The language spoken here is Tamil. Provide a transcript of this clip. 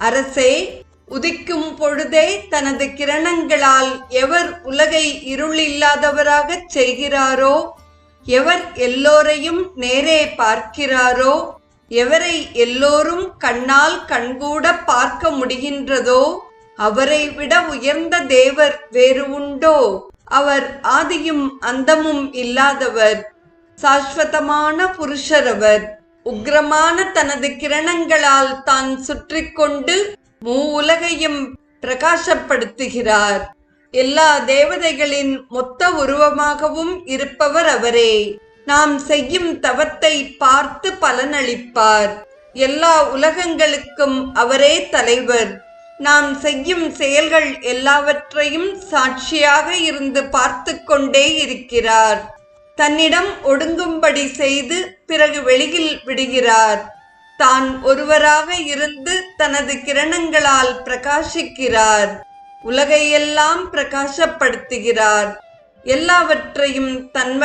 அரசே உதிக்கும் பொழுதே தனது கிரணங்களால் எவர் உலகை இருளில்லாதவராகச் செய்கிறாரோ? எவர் எல்லோரையும் நேரே பார்க்கிறாரோ? எவரை எல்லோரும் கண்ணால் கண்கூட பார்க்க முடிகின்றதோ? அவரை விட உயர்ந்த தேவர் வேறு உண்டோ? அவர் ஆதியும் அந்தமும் இல்லாதவர் சாஸ்வதமான புருஷரவர். உக்ரமான தனது கிரணங்களால் தான் சுற்றி கொண்டு மூ உலகையும் பிரகாசப்படுத்துகிறார். எல்லா தேவதைகளின் மொத்த உருவமாகவும் இருப்பவர் அவரே. நாம் செய்யும் தவத்தை பார்த்து பலனளிப்பார். எல்லா உலகங்களுக்கும் அவரே தலைவர். நாம் செய்யும் செயல்கள் எல்லாவற்றையும் சாட்சியாக இருந்து பார்த்து கொண்டே இருக்கிறார். தன்னிடம் ஒடுங்கும்படி செய்து பிறகு வெளியில் விடுகிறார். தான் ஒருவராக இருந்து தனது கிரணங்களால் பிரகாசிக்கிறார். உலகையெல்லாம் பிரகாசப்படுத்துகிறார். எல்லாவற்றையும் தன்மை